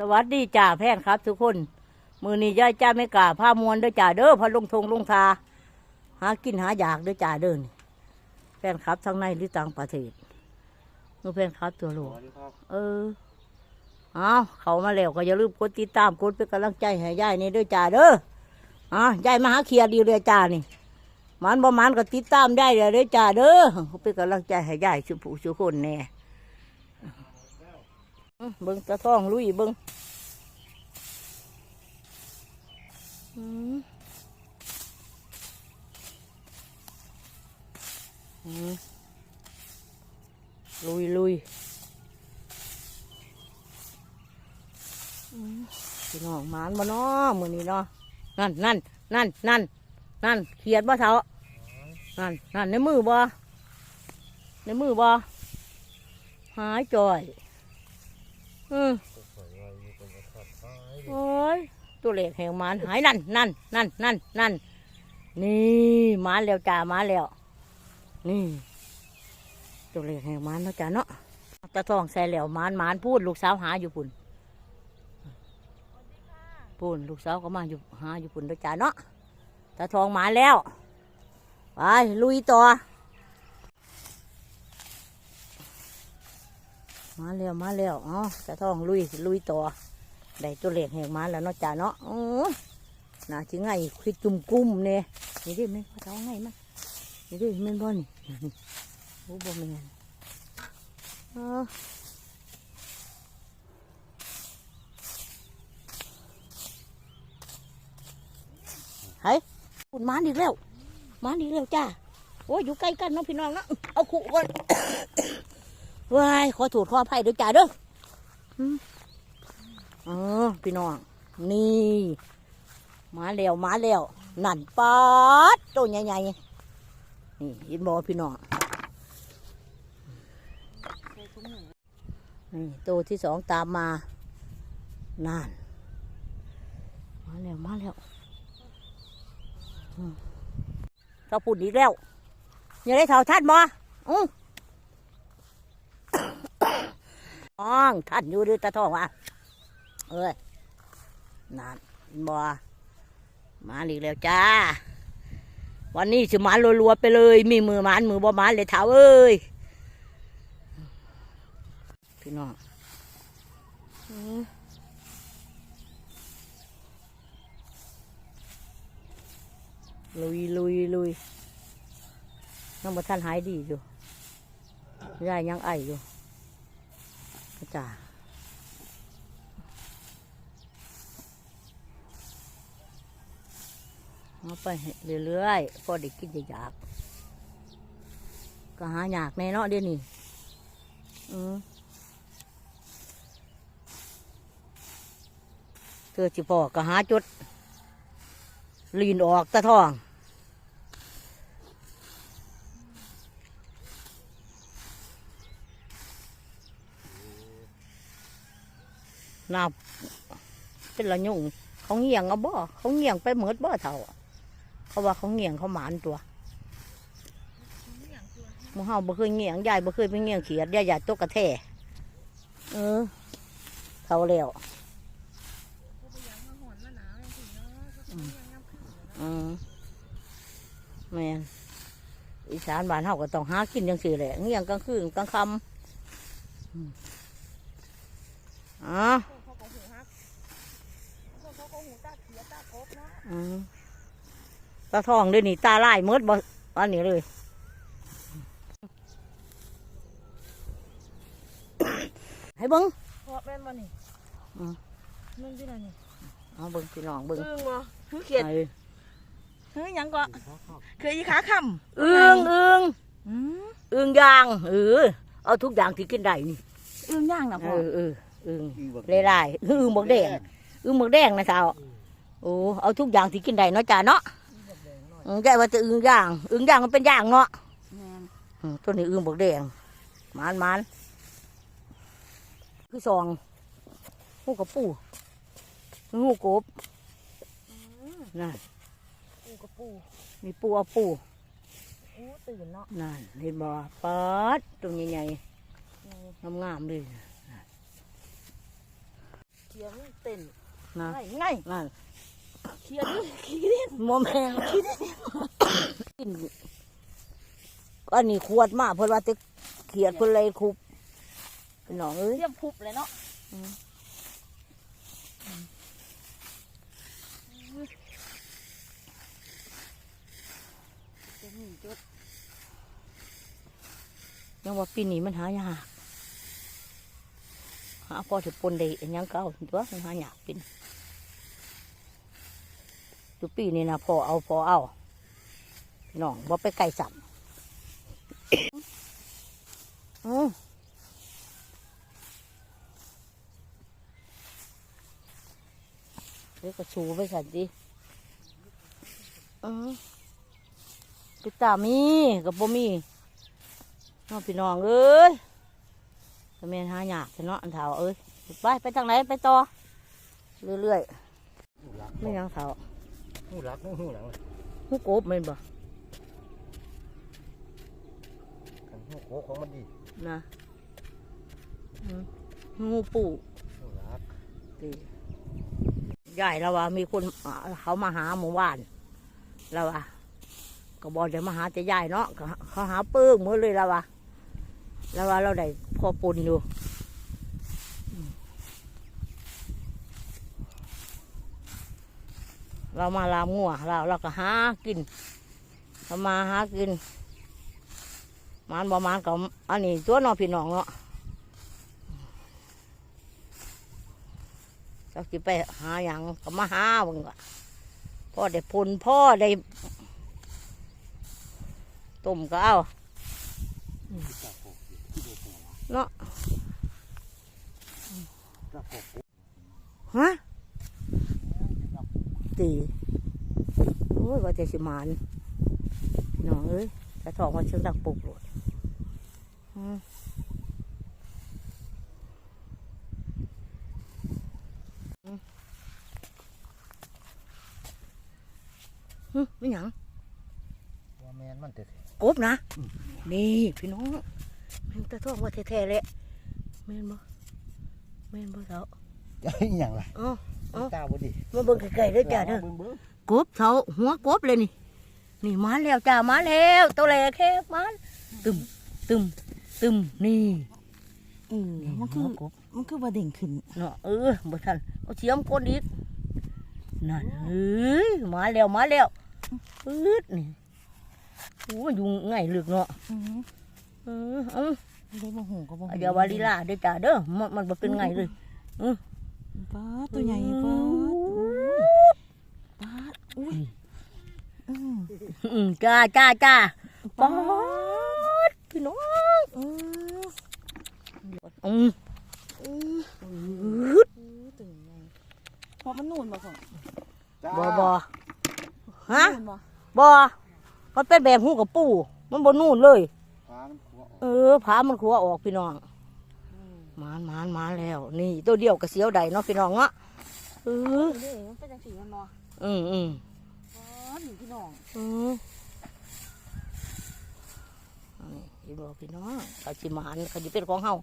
สวัสดีจ่าแพทย์ครับ ทุกคน มือนี้ย่ายจ้าไม่กล้าผ้ามวนเด้อจ่าเด้อพอลงทงลงทา หากินหาอยากเด้อจ่าเด้อนี่แฟนครับทั้งในหรือต่างประเทศมือแฟนครับตัวโลกสวัสดีครับเออเอาเขามาแล้วก็อย่าลืมกดติดตามกดเป็นกำลังใจให้ยายนี่เด้อจ่าเด้ออะยายมาหาเคลียร์ดีเลยจ่านี่มันบ่มันก็ติดตามได้เลยเด้อจ่าเด้อเป็นกำลังใจให้ยายสุผู้สุคนแน่อื้อ เบิ้งตะท้องลุยเบิ้งลุยลุยพี่น้องมานบ่เนาะมือนี้เนาะนั่นนั่นนั่นนั่นนั่นเขียดบ่เท่านั่นนั่นในมือบ่ในมือบ่หายจ่อย อืมโอ้ยตัวเล็กแห่งมานหายนั่นนั่นนั่นนั่นนั่นนี่มาแล้วจ้ามาแล้ว นี่ ตัวเล็กแห่งมานเนาะจ้าเนาะตะทองใส่แล้วมานมานพูดลูกสาวหาอยู่พุ่นปุ่นลูกสาวก็มาอยู่หาอยู่ปุ่นด้วยจ้าเนาะตาทองมาแล้วไปลุยต่อ มาแล้วมาแล้วอ๋อตาทองลุยลุยต่อได้ตัวเหล็กแหกมาแล้วเนาะจ้าเนาะโอ้น่าจะไงคือจุ่มกุ้มเนี่ยนี่ดิแม่นพ่อเท้าไงมั้ยนี่ดิแม่นบ่นี่โอ้บ่แม่นเออเฮ้ยคุณมาอีกแล้วมาอีกแล้วจ้าโอ้ยอยู่ใกล้กันเน้องพี่น้องเนาะเอาขู่ก่อน ว้ายขอโทษขออภัยด้วยจ้าเด้ออืมเออพี่น้อง นี่ มาแล้วมาแล้วนั่นปาดตัวใหญ่ๆนี่เห็นบอพี่น้องนี่ตัวที่สองตามมานั่นมาแล้วมาแล้วเราพูดอีกแล้วอย่าได้เท่าท่านบ่อื้อน้ องท่านอยู่ด้วยตาทองอะเอ้ยนั่นบ่มาอีกแล้วจ้า วันนี้สิมารัวๆไปเลย มีมือมานมือบ่หมานเลยเท้าเอ้ย พี่น้องอื้อลุยลุยลุยยังบ่ท่านหายดีอยู่ยายยังไออยู่ จ่าเอาไปเรื่อยๆพอได้กินจะอยาก ก็หาอยากแน่เนาะเดี๋ยวนี้อืมเธอจิพอก็หาจุดลีนออกตะท้อง นับเป็นละยุ่งเขาเงี่ยงเอาบ่เขาเงี่ยงไปเหมือดบ่เท่าเขาว่าเขาเงี่ยงเขาหมานตัวมูเฮาบ่เคยเงี่ยงยายบ่เคยไปเงี่ยงเขียดยายอยากตกกระแทเออเท่าแล้วอืมแม่นอีสานบ้านเฮาก็ต้องหากินจังซี่แหละเงี้ยงกลางคืนกลางค่ำอืมอ๋ออืม ตาทองเด้วยวนี่ตาลายหมดบ่อันนี้เลยให้เบิ้งเพราะแม่นบ่นี่อืมมึงที่ไหนนี่เอาเบิ้งพี่น้องเบิ้งอึ้งบ่คือเขียดไอ้คือหยังก็คืออีขาค่อึ้งอึ้งำอืมอึ้งย่างเออเอาทุกอย่างที่กินได้นี่อึ้งย่างนะเอพ่ออเอออึ้งเล่ได้อึ้งบักแดงอึ้งบักแดงนะสาว โอ้เอาทุกอย่างที่กินได้เนาะจ้าเนาะอืมแกว่าจะอึ้งย่าง อึ้งย่างมันเป็นย่างเนาะแม่นอืมตัวนี้อึ้งบักแดงมานมานคือซองหูกับปูหูกบนั่นปูกับปูมีปูเอาปูอู้ตื่นเนาะนั่นเห็นบ่ปัดตรงใหญ่ๆงามๆเลยกิขียงเต้นนะไงไงนั่นเขียงนี่ขี้เล่นโมแมงกินอันนี้ขวดมากเพิ่นว่าจะเขียดเพิ่นเลยคุบพี่น้องเอ้ยเทียมพุบเลยเนาะจะมีจุดยังว่าปีนี้มันหายากหาพอจะปนได้อันหยังเก่าตัวมันหายากเป็น ทุกปีนี้นะพอเอาพอเอาพี่น้องว่าไปไก่สับอืมเดี๋ยก็ชูไปสันดิอืมตุ๊กตามีกับบ่มีน้องพี่น้องเอ้ยจะเมนหาหยากเนาะอันเถาเอ้ยไปไปทางไหนไปต่อเรื่อยๆไม่ยังเถา หูรักหูหลังหูกบแมันบ่กันหูโคของมันดีนะอืมงูปู่หูรักดีใหญ่แล้วว่ามีคนอ่าเขามาหาหมู่บ้านแล้วว่าก็บอกจะมาหาจะใหญ่เนาะก็เขาหาเปิ้งหมือเลยแล้วว่าแล้วว่าเราได้พอปุ่นอยู่ เรามาลามัวเราเราก็หากินเรามาหากินมันบ่มันก็อันนี้ตัวนองพี่น้องเนาะเราสิไปหาอย่างก็มาหาบังก็พ่อได้พลพ่อได้ต้มก็เอาเนาะฮะ ตีโอ้ยว่าจะสิหมานพี่น้องเอ้ยแต่ทองมันเชิงดักปลุกโลดอืมอืมหึไม่หยังว่าแมนมันเตะกบนะ นี่พี่น้องแมันตะทองว่าแท้ๆเลยแม่นบ่แม่นบ่เสาจะอย่างไรเอ๋อ ตาบ่ดีมาเบิ่งไกลๆเด้อจ้าเด้อเบิ่งเบิ่งกบเสาหัวกบเลยนี่ นี่มาแล้วจ้ามาแล้วตัวแหลกแค่มันตึมตึมตึมนี่เออมันคือหัวกบมันคือบ่เด่งขึ้นเนาะเออบ่ทันเอาเสียมคนอีกนั่นเอ้ยมาแล้วมาแล้วปื๊ดนี่โอ้ยยุงไงลึกเนาะอือเออเอาได้บ่หูก็บ่หูเดี๋ยววาลีลาเด้อจ้าเด้อมันมันบ่เป็นไงเลย ป้าดตัวใหญ่ป้าดป้าดอุ้ยอืออืมจ้าจ้าจ้าป๊อดพี่น้องอืออืมอืออืดตื่นใหญ่พอมันนูนบ่พ่อบ่บ่ฮะนูนบ่บ่มันเป็นแบบหูกับปูมันบ่นู่นเลยฟ้ามันขัวออกเออผามันขัวออกพี่น้อง มานมานมาแล้ว นี่ตัวเดียวกับเสียวใดเนาะพี่น้องเนาะเออเด้มันเป็นจังซี่มันบ่อืมอืมอ๋อนี่พี่น้องอืมอันนี้เห็นบ่พี่น้องเขาสิหมานเขาสิเป็นของเฮา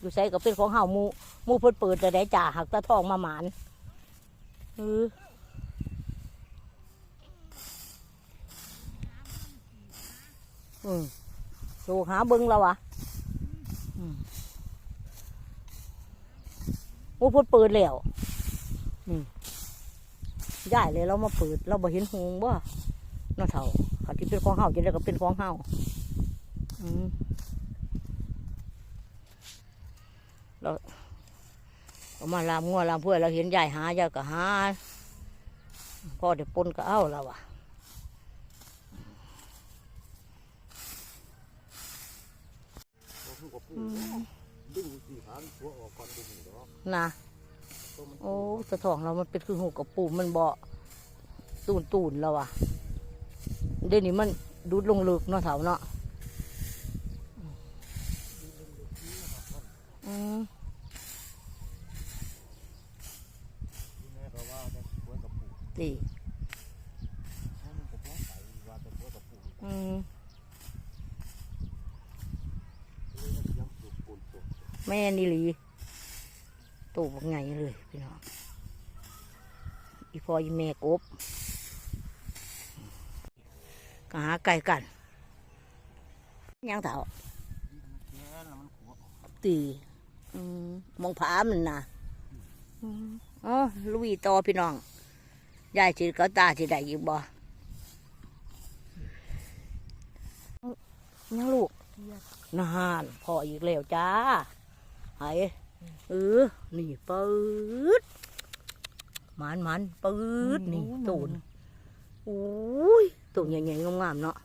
อยู่ใส่ก็เป็นของเฮาหมู่หมู่เพิ่นเปิดแต่ได้จ่าหักตะทองมาหมานเอออืมสูหาเบิ่งแล้ววะอืม หมู่เพิ่นเปิดแล้วนี่ย้ายเลยเรามาเปิด เราบ่เห็นหงบ่เนาเท่าเขาที่เป็นของเฮาจะได้ก็เป็นของเฮาเราเอามาลามงัวลามเพื่อเราเห็นยายหายายก็หาพ่อเดี๋ยวปนก็เอ้าแล้ววะดึงสีขาขัวออกก่อนดอก นะโอ้สะทองเรามันเป็นคือหูกับปูมันเบาตูนตูนแล้วว่ะเดี๋ยวนี้มันดูดลงลึกเนาะเท่าเนาะอืมแม่ก็ว่าแต่ขัวกับปูดีมันาแต่ขัวกับปูอืมเลยเสียงปูปูปูแม่นี่หลี ตัวบักไงเลยพี่น้องอีพออีแม่กบก็หาไก่กันยังเถาแค่แล้วมันขัวตีอืมมองผามันนะอืมอ๋อลุยต่อพี่น้องยายสิก็ตาสิได้อยู่บ่ยังลูกนานพออีกแล้วจ้าไหาย เออ นี่ปืดหมันมันปืดนี่ตูนโอ้ยตูนใหญ่ๆงามๆเนาะ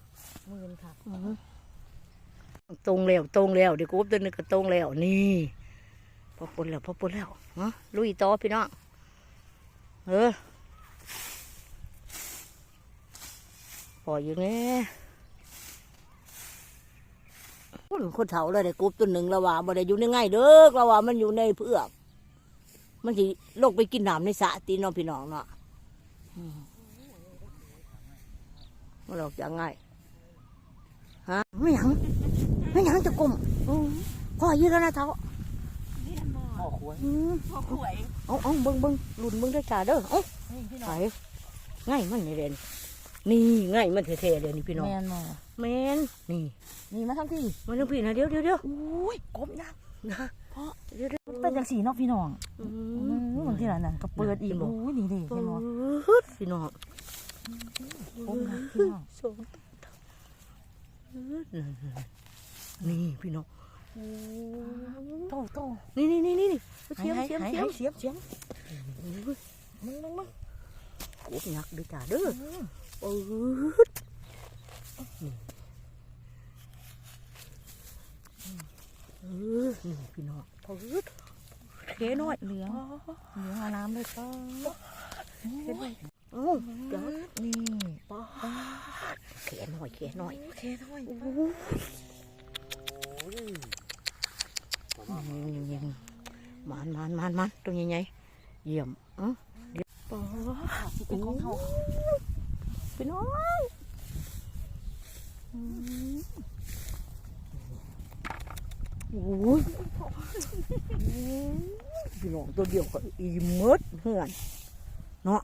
มือนค่ะอืมตรงแล้วตรงแล้วเดี๋ยวกูตัวนึงก็ตรงแล้วนี่พอปนแล้วพอปนแล้วฮะลุยต่อพี่น้องเออปล่อยอยู่นี่คน คนเฒ่าเลยเดี๋ยวกูตัวหนึ่งและว่าบ่ได้อยู่ในไงเด้อละว่ามันอยู่ในเพือก มันสิลงไปกินน้ำในสระตีน้องพี่น้องเนาะอืมมันออกจากง่ายฮะไม่หยังไม่หยังจะกลมอืมพ่อยืดแล้วนะเท้าพ่อขวยอืมพ่อขวยเอาเอาเบิ้งเบิ้งหลุนเบิ้งด้วยจ่าเด้อเอานี่พี่น้ไปองง่ายมันนี่เด่นนี่ง่ายมันเท่ๆเด่นนี่พี่น้อง แมนมา แมนนี่นี่มาทั้งที่มาทั้งพี่นะเดี๋ยวเดี๋ยวเดี๋ยวอุ้ยกบยักษ์นะเดี๋ยวเดี๋ยวเป็นจังสีเนาะพี่น้องอือืมมบางทีหลานนั่นก็เปิดอีกเห็นบ่อุ้ยนี่ดิเห็นบ่ปึ๊ดพี่น้องกบยักษ์พี่น้องสองนี่พี่น้องโตโตนี่นี่นี่นี่เสียมให้เสียมให้เสียมให้เสียมเสียมมึงมึงมึงกบหนักด้วยจ่าเด้ออืมปืดนี่ เออนี่พี่น้องปืดเทน้อยเหลืองเหลืองเอาน้ำเลยป้าเทน้อยเอ้าเดี๋ยวนี่ป้าเทน้อยเทน้อยโอเคด้วยโอ้โหยังๆมันมันมันมันตรงใหญ่ๆเยี่ยมเอ้าเดี๋ยวป้าเป็นของเขาพี่น้องอืม โอ้ยพี่น้องตัวเดียวก็อีมดเหือนเนาะ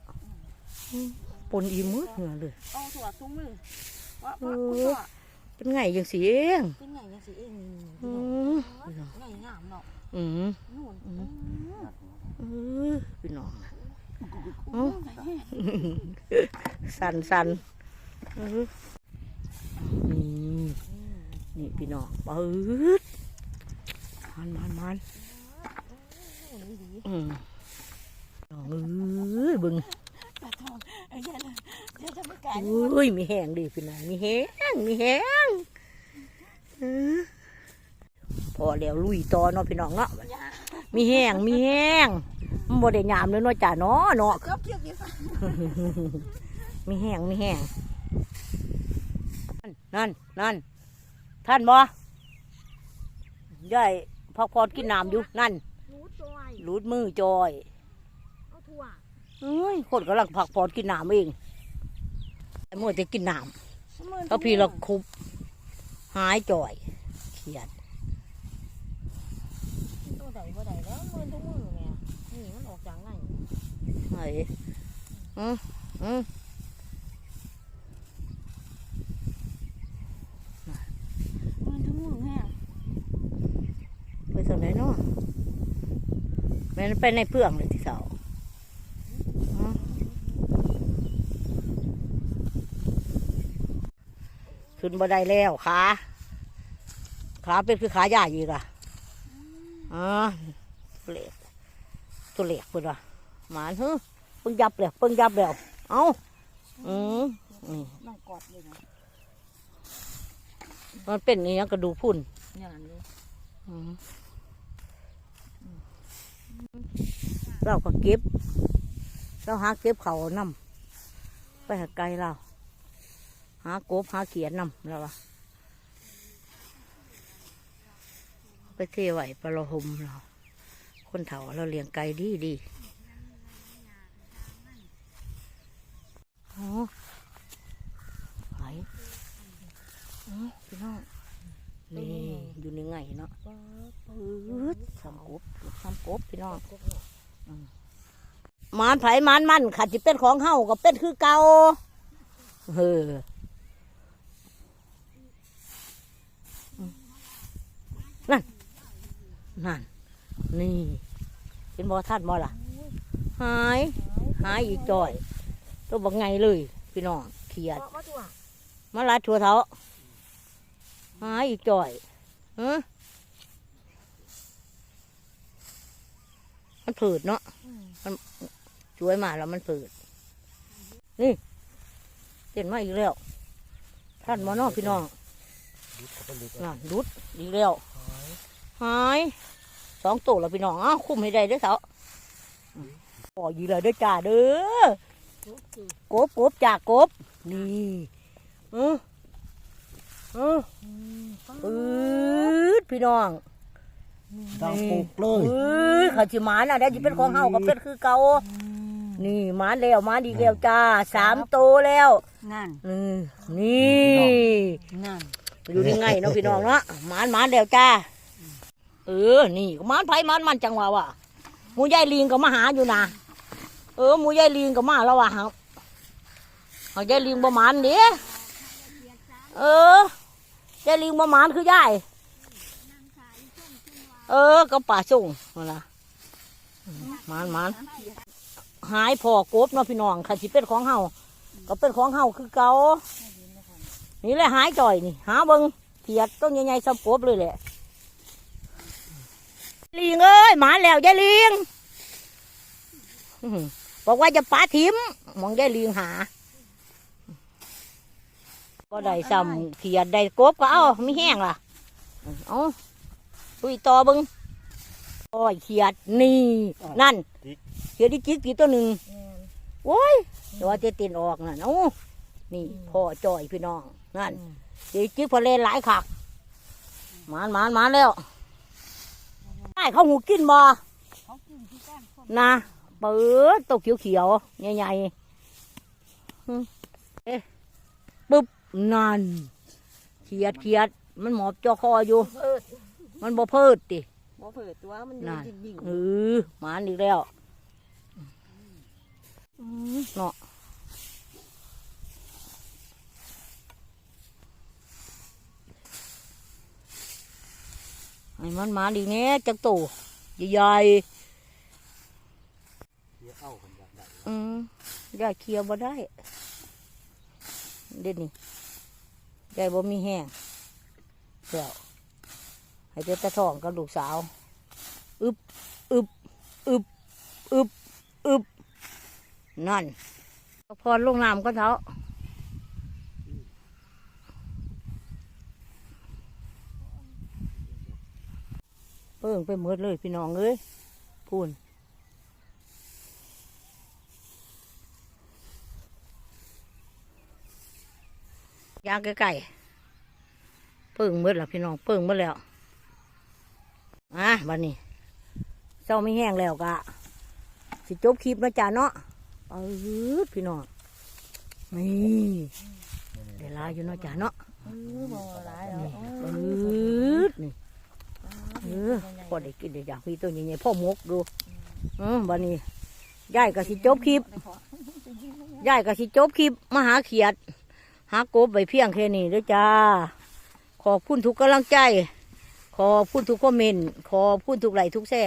อืมปนอีมดเหือนเลยเอาถั่วซุ้มมือว่าเอว่าอเป็นไงยังสีเองเป็นไงยังสิเองอืมพี่น้องไงงามเนาะอืมนู่นเออพี่น้องเอ้าสันสันเออนี่นี่พี่น้องปืด มันมันมันอืมน้องเอ้ยเบึงปลาทองไอ้ยันเดี๋ยวจะไม่ไก่เอ้ยมีแห้งดีพี่น้องมีแห้งมีแห้งเออพอแล้วลุยต่อเนาะพี่น้องเนาะมีแห้งมีแห้งมันบ่ได้ยามเลยเนาะจ้าเนาะเนาะเกือบเกี่ยวกี่สักมีแห้งมีแห้งนั่นนั่นท่านบ่ยาย พักผ่อนกินน้ำอยู่นั่นรู้จอยรูดมือจอยเอาถั่วเอ้ยคนกำลังพักผ่อนกินน้ำเองไอ้มื่อจะกินน้ำก็พี่เราคุบหายจอยเขียดตัวใดบ่ใดแล้วมือทุกมือเนี่ยนี่มันออกจากไงไอ้อืมอืมมือทุกมือแม่ ไปทางไหนเนาะแม่นไปในเพื่องเลยที่เสาอ๋อขึ้นบันไดแล้วขาขาเป็นคือขาใหญ่อีกอะอ๋อตัวเล็กตัวเล็กปุ่นว่ะหมานเฮ้เพิ่งยับแล้วเพิ่งยับแล้วเอ้าอืมนี่นั่งกอดเลยนะมันเป็นอย่างนี้กระดูกพุ่นอย่างนี้ อืม เราก็เก็บ เราหาเก็บเขานำไปหาไกลเรา หากบหาเขียนนำแล้ววะไปเทไว้ปลาหมเรา คนเฒ่าเราเลี้ยงไก่ดีดีอ๋อไหอ๋อพี่น้องนี่อยู่ในไงเนาะป๊าบปื๊ดทำกบทำกบพี่น้องอื มหมานไผ่มานมันขัดจิเป็นของเฮาก็เป็นคือเก่าเฮ้ออืมนั่น นั่น นี่ เป็นบอท่านบอล่ะ หาย หายอีกจ่อย ตัวบักไงเลย พี่น้องเขียดก็ตัวมาลัดชัวเท้าหายอีกจ่อยฮะ มันผืดเนาะมันช่วยมาแล้วมันผืด นี่เห็นมาอีกแล้ว ท่านมอนอพี่น้องดิบเข้าไปลึกนั่นรุดอีกแล้วหายสองตัวแล้วพี่น้องอ้าวคุ้มให้ได้เด้อเถาปล่อยอีกแล้วเด้อจ้าเด้อกบกบจากกบนี่เออเออปืดพี่น้อง ดังปุกเลยเอ้ยเขาจิหมาน่ะได้จิเป็นของเฮากับเป็นคือเก่านี่หมาแล้วหมาดีแล้วจ้าสามตัวแล้วนั่นอืมนี่นั่นอยู่ยังไงเนาะพี่น้องเนาะหมานหมานแล้วจ้าเออนี่หมานไผหมานมันจังหวะว่ะหมูยายลิงก็มาหาอยู่นะเออหมูยายลิงก็มาแล้วว่ะครับเอายายลิงบ่หมานเด้เออยายลิงบ่หมานคือยาย เออก็ป่าส่งนั่นละมหมานมานหายพอกบเนาะพี่น้องค่ะสิเป็นของเฮาก็เป็นของเฮาคือเก่านี่แหละหายจ่อยนี่ หาเบิงเขียดต้นใหญ่ๆสะปบเลยแหละลิงเอ้ยหมาแล้วยายลิงบอกว่าจะปาทิมมองยายลิงหาก็ได้ซ้ำเขียดได้กบก็เอาไม่แห้งล่ะ เอา ตุยต่อเบิงโอ้ยเขียดนี่นั่นเขียดที่จิกกี่ตัวหนึ่งโอ้ยเดี๋ยวว่าจะตินออกน่ะเอ้านี่พ่อจ่อยพี่น้องนั่นจีจีพอเลนหลายขักหมานหมานหมานแล้วได้เขาหูกินบ่นะเปิดตกเขียวเขียวๆใหญ่ๆหึเอ๊ะปึ๊บนั่นเขียดเขียดมันหมอบจอคออยู่เอิด มันบ่เพิดติบ่เปิดตัวมันนั่นยิ่งยิ่งเออหมานอีกแล้วอืมเนาะไอ้มันหมานอีกเนี้ยจักโตใหญ่ๆเดี๋ยวเอากันแบบไหนอืมยายเคลียร์บ่ได้ เด็ดนี่ยายบ่มีแห้งเดี๋ยว ให้เจ้าตาทองกับลูกสาวอึบอึบอึบอึบอึบนั่นพอลงน้ำก็เท้าเพิ่งไปหมดเลยพี่น้องเอ้ยพูนย่างไก่ๆเปิ่งหมืดแล้วพี่น้องเปิ่งหมืดแล้ว อะบัดนี้เจ้าไม่แห้งแล้วกะสิจบคลิปนะจ๊ะเนาะเออพี่น้องนี่เดี๋ยวลาอยู่เนาะจ๊ะเนาะเออบ่ร้ายแล้วนี่เออนี่เออพอได้กินได้อยากมีตัวใหญ่ๆพ่อมกดูอืมบัดนี้ยายก็สิจบคลิปยายก็สิจบคลิปมาหาเขียด หากบไปเพียงแค่นี้เด้อจ้า ขอบคุณทุกกำลังใจ ขอบคุณทุกคอมเมนต์ขอบคุณทุกไลค์ทุกแซ่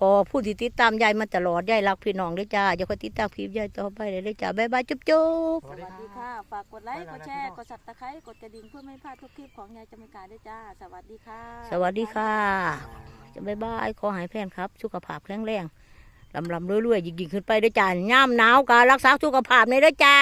ขอบคุณที่ติดตามยายมาตลอดยายรักพี่น้องเด้อจ้าอย่าคอยติดตามคลิปยายต่อไปเลยเด้อจ้าบ๊ายบายจุ๊บจุ๊บสวัสดีค่ะ ฝากกดไลค์ กดแชร์ กดสับตะไคร้ กดกระดิ่งเพื่อไม่พลาดทุกคลิปของยายจำการด้วยจ้า สวัสดีค่ะ สวัสดีค่ะจะบ๊ายบายขอใหายแพนครับ สุขภาพแข็งแรงลำลำรวยๆยิ่งๆขึ้นไปเด้อจ้าย่ามหนาวการรักษาสุขภาพในเด้อจ้า